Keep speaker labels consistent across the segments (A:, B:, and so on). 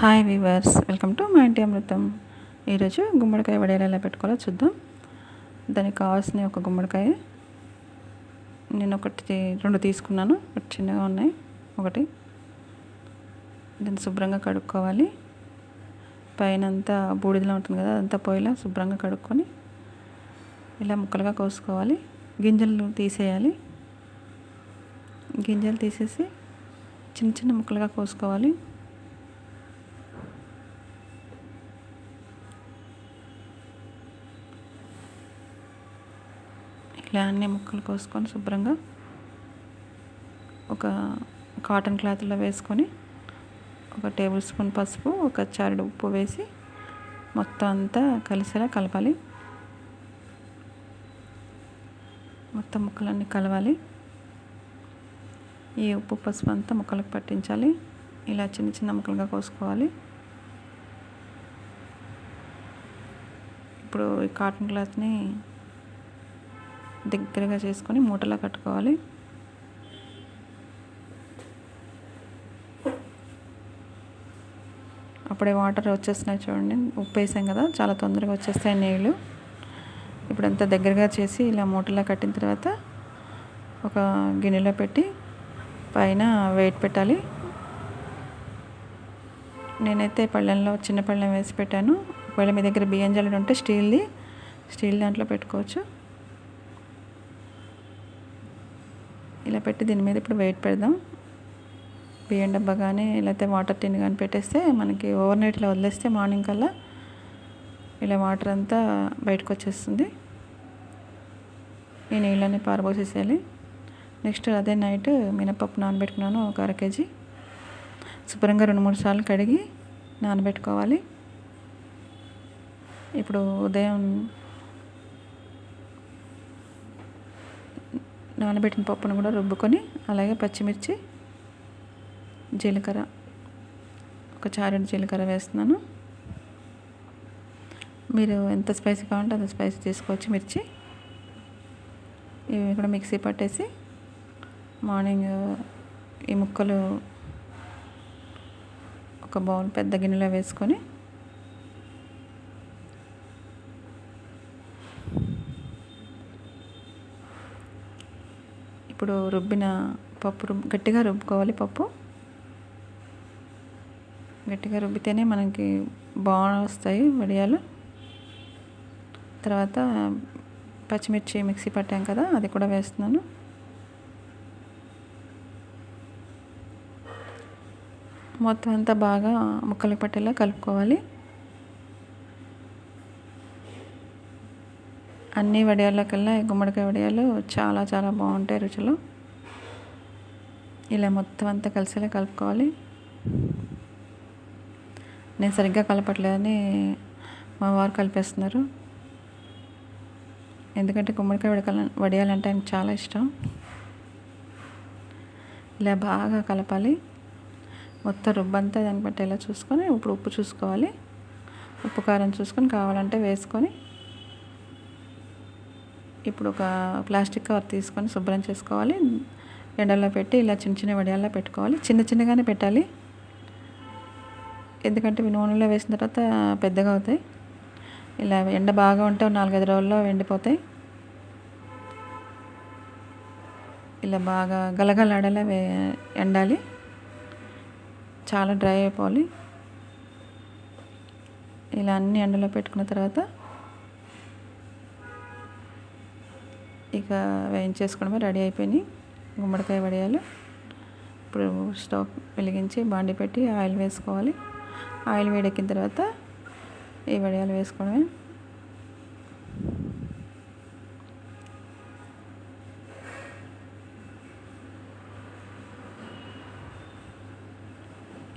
A: Hi weavers welcome to మా ఇంటి అమృతం ఈరోజు గుమ్మడికాయ వడియాలు ఎలా పెట్టుకోవాలో చూద్దాం. దానికి కావాల్సిన ఒక గుమ్మడికాయ. నేను ఒకటి రెండు తీసుకున్నాను. ఒకటి చిన్నగా ఉన్నాయి. ఒకటి. దాన్ని శుభ్రంగా కడుక్కోవాలి. పైన అంతా బూడిదలో ఉంటుంది కదా అదంతా పోయేలా శుభ్రంగా కడుక్కొని ఇలా ముక్కలుగా కోసుకోవాలి. గింజలు తీసేయాలి. గింజలు తీసేసి చిన్న చిన్న ముక్కలుగా కోసుకోవాలి. ఇలా అన్ని ముక్కలు కోసుకొని శుభ్రంగా ఒక కాటన్ క్లాత్లో వేసుకొని ఒక టేబుల్ స్పూన్ పసుపు ఒక చారుడు ఉప్పు వేసి మొత్తం అంతా కలిసేలా కలపాలి. మొత్తం ముక్కలన్నీ కలవాలి. ఈ ఉప్పు పసుపు అంతా ముక్కలకు పట్టించాలి. ఇలా చిన్న చిన్న ముక్కలుగా కోసుకోవాలి. ఇప్పుడు ఈ కాటన్ క్లాత్ని దగ్గరగా చేసుకొని మూటలా కట్టుకోవాలి. అప్పుడే వాటర్ వచ్చేస్తున్నాయి చూడండి. ఉప్పు వేసాం కదా చాలా తొందరగా వచ్చేస్తాయి నీళ్ళు ఇప్పుడు అంతా దగ్గరగా చేసి ఇలా మూటలా కట్టిన తర్వాత ఒక గిన్నెలో పెట్టి పైన వెయిట్ పెట్టాలి. నేనైతే పళ్ళెంలో చిన్న పళ్ళెం వేసి పెట్టాను. ఒకవేళ మీ దగ్గర బియ్యం జల్లెడ ఉంటే స్టీల్ది స్టీల్ దాంట్లో పెట్టుకోవచ్చు. ఇలా పెట్టి దీని మీద ఇప్పుడు వెయిట్ పెడదాం. బియ్యం డబ్బా కానీ లేకపోతే వాటర్ టిన్ కానీ పెట్టేస్తే మనకి ఓవర్ నైట్లో వదిలేస్తే మార్నింగ్ కల్లా ఇలా వాటర్ అంతా బయటకు వచ్చేస్తుంది. ఈ నీళ్ళని పారబోసేసేయాలి. నెక్స్ట్ అదే నైట్ మినపప్పు నానబెట్టుకున్నాను ఒక అర కేజీ. శుభ్రంగా రెండు మూడు సార్లు కడిగి నానబెట్టుకోవాలి. ఇప్పుడు ఉదయం నానబెట్టిన పప్పును కూడా రుబ్బుకొని అలాగే పచ్చిమిర్చి జీలకర్ర ఒక చారెడు జీలకర్ర వేస్తున్నాను. మీరు ఎంత స్పైసీ కావాలంటే అంత స్పైసీ తీసుకోవచ్చు మిర్చి. ఇవి కూడా మిక్సీ పట్టేసి మార్నింగ్ ఈ ముక్కలు ఒక బౌల్ పెద్ద గిన్నెలో వేసుకొని ఇప్పుడు రుబ్బిన పప్పు రుబ్బు గట్టిగా రుబ్బుకోవాలి పప్పు. గట్టిగా రుబ్బితేనే మనకి బాగా వస్తాయి వడియాలు. తర్వాత పచ్చిమిర్చి మిక్సీ పట్టాం కదా అది కూడా వేస్తున్నాను. మొత్తం అంతా బాగా ముక్కలు పట్టేలా కలుపుకోవాలి. అన్ని వడియాలకల్లా గుమ్మడికాయ వడియాలు చాలా చాలా బాగుంటాయి రుచులు. ఇలా మొత్తం అంతా కలిసేలా కలుపుకోవాలి. నేను సరిగ్గా కలపట్లేదని మా వారు కలిపేస్తున్నారు. ఎందుకంటే గుమ్మడికాయ వడకల వడియాలంటే ఆయనకు చాలా ఇష్టం. ఇలా బాగా కలపాలి. మొత్తం రుబ్బంతా దాన్ని పట్టేలా చూసుకొని ఇప్పుడు ఉప్పు చూసుకోవాలి. ఉప్పు కారం చూసుకొని కావాలంటే వేసుకొని ఇప్పుడు ఒక ప్లాస్టిక్ కవర్ తీసుకొని శుభ్రం చేసుకోవాలి. ఎండలో పెట్టి ఇలా చిన్న చిన్న వడియాల్లో పెట్టుకోవాలి. చిన్న చిన్నగానే పెట్టాలి. ఎందుకంటే ఇవి నూనెలో వేసిన తర్వాత పెద్దగా అవుతాయి. ఇలా ఎండ బాగా ఉంటే నాలుగైదు రోజుల్లో ఎండిపోతాయి. ఇలా బాగా గలగలాడేలా వే ఎండాలి. చాలా డ్రై అయిపోవాలి. ఇలా అన్ని ఎండలో పెట్టుకున్న తర్వాత ఇక వేయించేసుకోవడమే రెడీ అయిపోయినాయి. గుమ్మడికాయ వడియాలు. ఇప్పుడు స్టవ్ వెలిగించి బాండి పెట్టి ఆయిల్ వేసుకోవాలి. ఆయిల్ వేడెక్కిన తర్వాత ఈ వడియాలు వేసుకోవడమే.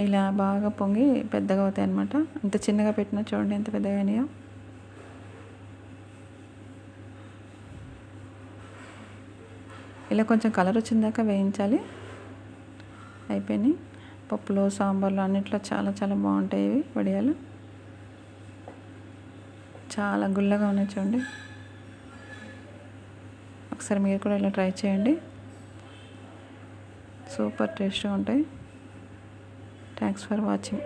A: ఇలా బాగా పొంగి పెద్దగా అవుతాయి అన్నమాట అంత చిన్నగా పెట్టినా చూడండి ఎంత పెద్దగా అయినాయో. ఇలా కొంచెం కలర్ వచ్చిందాక వేయించాలి. అయిపోయినాయి పప్పులో సాంబార్లో అన్నిట్లో చాలా చాలా బాగుంటాయి ఇవి వడియాలు. చాలా గుల్లగా ఉన్నాయి చూడండి. ఒకసారి మీరు కూడా ఇలా ట్రై చేయండి. సూపర్ టేస్ట్గా ఉంటాయి. Thanks for watching.